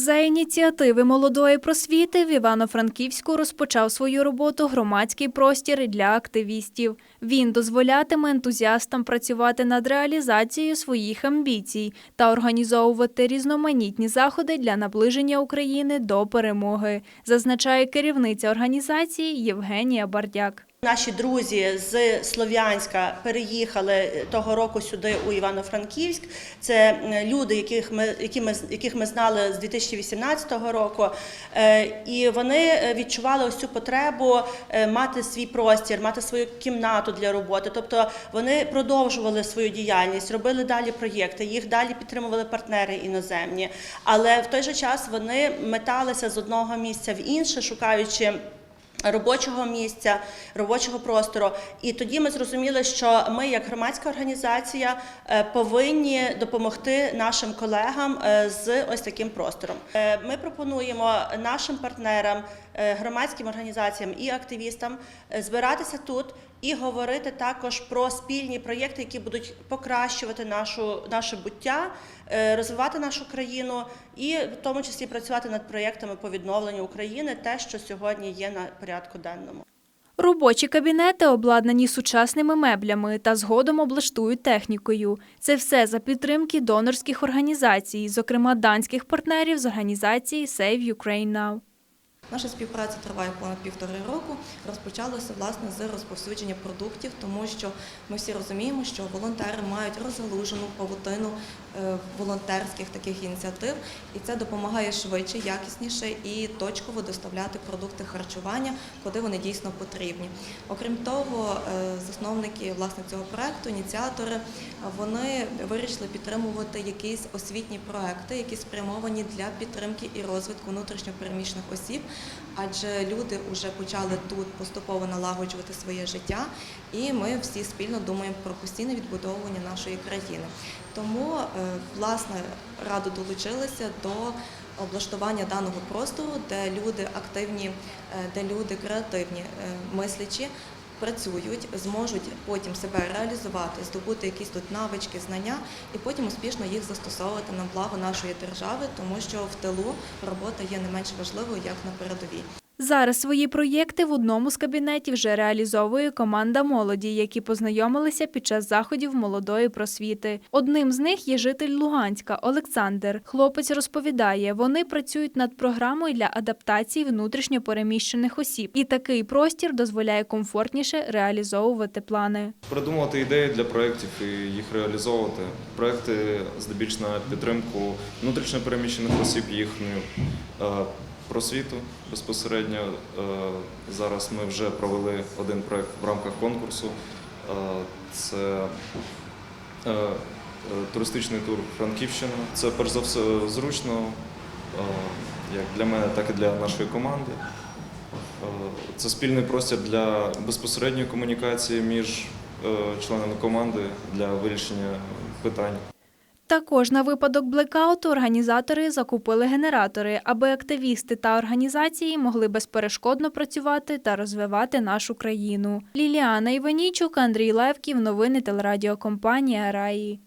За ініціативи молодої просвіти в Івано-Франківську розпочав свою роботу громадський простір для активістів. Він дозволятиме ентузіастам працювати над реалізацією своїх амбіцій та організовувати різноманітні заходи для наближення України до перемоги, зазначає керівниця організації Євгенія Бардяк. Наші друзі з Слов'янська переїхали того року сюди у Івано-Франківськ. Це е, люди, яких ми, які ми, яких ми знали з 2018 року. Е, І вони е, відчували ось цю потребу мати свій простір, мати свою кімнату для роботи. Тобто вони продовжували свою діяльність, робили далі проєкти, їх далі підтримували партнери іноземні. Але в той же час вони металися з одного місця в інше, шукаючи робочого місця, робочого простору. І тоді ми зрозуміли, що ми, як громадська організація, е, повинні допомогти нашим колегам е, з ось таким простором. Е, Ми пропонуємо нашим партнерам, громадським організаціям і активістам збиратися тут. І говорити також про спільні проєкти, які будуть покращувати нашу наше буття, е, розвивати нашу країну, і в тому числі працювати над проєктами по відновленню України, те, що сьогодні є на порядку денному. Робочі кабінети обладнані сучасними меблями та згодом облаштують технікою. Це все за підтримки донорських організацій, зокрема данських партнерів з організації Save Ukraine Now. Наша співпраця триває понад півтори року. Розпочалося власне з розповсюдження продуктів, тому що ми всі розуміємо, що волонтери мають розгалужену павутину е, волонтерських таких ініціатив, і це допомагає швидше, якісніше і точково доставляти продукти харчування, куди вони дійсно потрібні. Окрім того, е, засновники власне цього проекту, ініціатори, вони вирішили підтримувати якісь освітні проекти, які спрямовані для підтримки і розвитку внутрішньопереміщених осіб, адже люди вже почали тут поступово налагоджувати своє життя, і ми всі спільно думаємо про постійне відбудовування нашої країни. Тому е, власне радо долучилися до облаштування даного простору, де люди активні, е, де люди креативні, е, мислячі. Працюють, зможуть потім себе реалізувати, здобути якісь тут навички, знання, і потім успішно їх застосовувати на благо нашої держави, тому що в тилу робота є не менш важливою як на передовій. Зараз свої проєкти в одному з кабінетів вже реалізовує команда молоді, які познайомилися під час заходів молодої просвіти. Одним з них є житель Луганська Олександр. Хлопець розповідає, вони працюють над програмою для адаптації внутрішньо переміщених осіб, і такий простір дозволяє комфортніше реалізовувати плани. Придумувати ідеї для проєктів і їх реалізовувати. Проєкти здебільш на підтримку внутрішньопереміщених осіб, їхню е, просвіту безпосередньо. Е, Зараз ми вже провели один проєкт в рамках конкурсу. Е, Це е, туристичний тур Франківщина. Це перш за все зручно, як для мене, так і для нашої команди. Це спільний простір для безпосередньої комунікації між членами команди для вирішення питань. Також на випадок блекауту організатори закупили генератори, аби активісти та організації могли безперешкодно працювати та розвивати нашу країну. Ліліана Іванічук, Андрій Левків, новини телерадіокомпанія Раї.